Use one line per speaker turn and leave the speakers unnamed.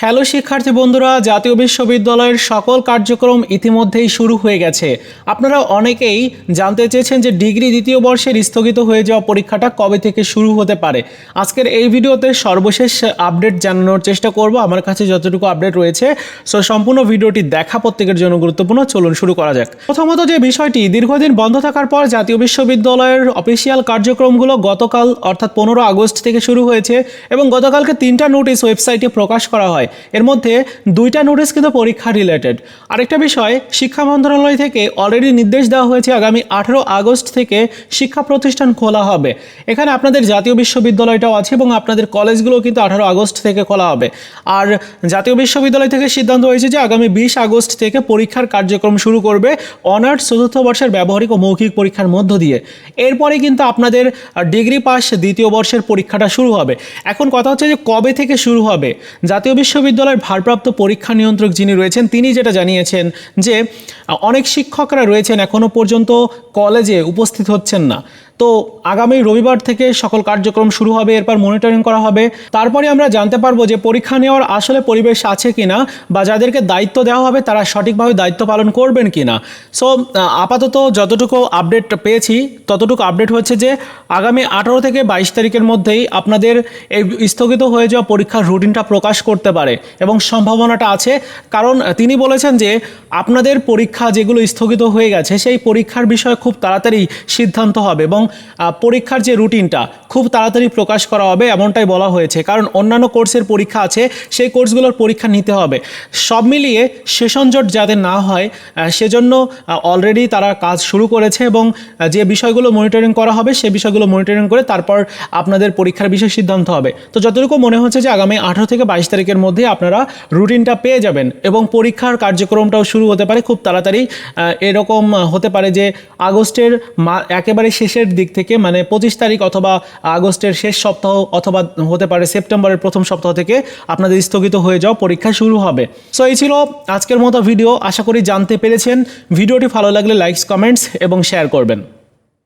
hello শিক্ষার্থী বন্ধুরা জাতীয় বিশ্ববিদ্যালয়ের সকল কার্যক্রম ইতিমধ্যেই শুরু হয়ে গেছে আপনারা অনেকেই জানতে চেয়েছেন যে ডিগ্রি দ্বিতীয় বর্ষের স্থগিত হয়ে যাওয়া পরীক্ষাটা কবে থেকে শুরু হতে পারে আজকের এই ভিডিওতে সর্বশেষ আপডেট জানানোর চেষ্টা করব আমার কাছে যতটুকু আপডেট রয়েছে সো সম্পূর্ণ ভিডিওটি দেখা প্রত্যেকের জন্য গুরুত্বপূর্ণ চলুন শুরু করা যাক প্রথমত যে বিষয়টি দীর্ঘদিন বন্ধ থাকার পর জাতীয় বিশ্ববিদ্যালয়ের অফিসিয়াল কার্যক্রমগুলো গতকাল অর্থাৎ পনেরো আগস্ট থেকে শুরু হয়েছে এবং গতকালকে তিনটা নোটিশ ওয়েবসাইটে প্রকাশ করা হয় হয় এর মধ্যে দুইটা নোটিস কিন্তু পরীক্ষা রিলেটেড আরেকটা বিষয় শিক্ষা মন্ত্রণালয় থেকে অলরেডি নির্দেশ দেওয়া হয়েছে আগামী আঠেরো আগস্ট থেকে শিক্ষা প্রতিষ্ঠান খোলা হবে এখানে আপনাদের জাতীয় বিশ্ববিদ্যালয়টাও আছে এবং আপনাদের কলেজগুলো কিন্তু আঠারো আগস্ট থেকে খোলা হবে আর জাতীয় বিশ্ববিদ্যালয় থেকে সিদ্ধান্ত হয়েছে যে আগামী বিশ আগস্ট থেকে পরীক্ষার কার্যক্রম শুরু করবে অনার্স চতুর্থ বর্ষের ব্যবহারিক ও মৌখিক পরীক্ষার মধ্য দিয়ে এরপরে কিন্তু আপনাদের ডিগ্রি পাস দ্বিতীয় বর্ষের পরীক্ষাটা শুরু হবে এখন কথা হচ্ছে যে কবে থেকে শুরু হবে জাতীয় বিশ্ব বিশ্ববিদ্যালয়ের ভারপ্রাপ্ত পরীক্ষা নিয়ন্ত্রক যিনি রয়েছেন তিনি যেটা জানিয়েছেন যে অনেক শিক্ষকরা রয়েছেন এখনও পর্যন্ত কলেজে উপস্থিত হচ্ছেন না তো আগামী রবিবার থেকে সকল কার্যক্রম শুরু হবে এরপর মনিটরিং করা হবে তারপরে আমরা জানতে পারবো যে পরীক্ষা নেওয়ার আসলে পরিবেশ আছে কি না বা যাদেরকে দায়িত্ব দেওয়া হবে তারা সঠিকভাবে দায়িত্ব পালন করবেন কিনা সো আপাতত যতটুকু আপডেট পেয়েছি ততটুকু আপডেট হচ্ছে যে আগামী আঠারো থেকে বাইশ তারিখের মধ্যেই আপনাদের এই স্থগিত হয়ে যাওয়া পরীক্ষার রুটিনটা প্রকাশ করতে পারে এবং সম্ভাবনাটা আছে কারণ তিনি বলেছেন যে আপনাদের পরীক্ষা পরীক্ষা যেগুলো স্থগিত হয়ে গেছে সেই পরীক্ষার বিষয়ে খুব তাড়াতাড়ি সিদ্ধান্ত হবে এবং পরীক্ষার যে রুটিনটা খুব তাড়াতাড়ি প্রকাশ করা হবে এমনটাই বলা হয়েছে কারণ অন্যান্য কোর্সের পরীক্ষা আছে সেই কোর্সগুলোর পরীক্ষা নিতে হবে সব মিলিয়ে সেশনজট যাতে না হয় সেজন্য অলরেডি তারা কাজ শুরু করেছে এবং যে বিষয়গুলো মনিটরিং করা হবে সে বিষয়গুলো মনিটরিং করে তারপর আপনাদের পরীক্ষার বিষয়ে সিদ্ধান্ত হবে তো যতটুকু মনে হচ্ছে যে আগামী আঠারো থেকে বাইশ তারিখের মধ্যে আপনারা রুটিনটা পেয়ে যাবেন এবং পরীক্ষার কার্যক্রমটাও শুরু হতে পারে খুব তাড়াতাড়ি তাড়াতাড়ি এরকম হতে পারে যে আগস্টের মা একেবারে শেষের দিক থেকে মানে পঁচিশ তারিখ অথবা আগস্টের শেষ সপ্তাহ অথবা হতে পারে সেপ্টেম্বরের প্রথম সপ্তাহ থেকে আপনাদের স্থগিত হয়ে যাওয়া পরীক্ষা শুরু হবে সো এই ছিল আজকের মতো ভিডিও আশা করি জানতে পেরেছেন ভিডিওটি ভালো লাগলে লাইকস কমেন্টস এবং শেয়ার করবেন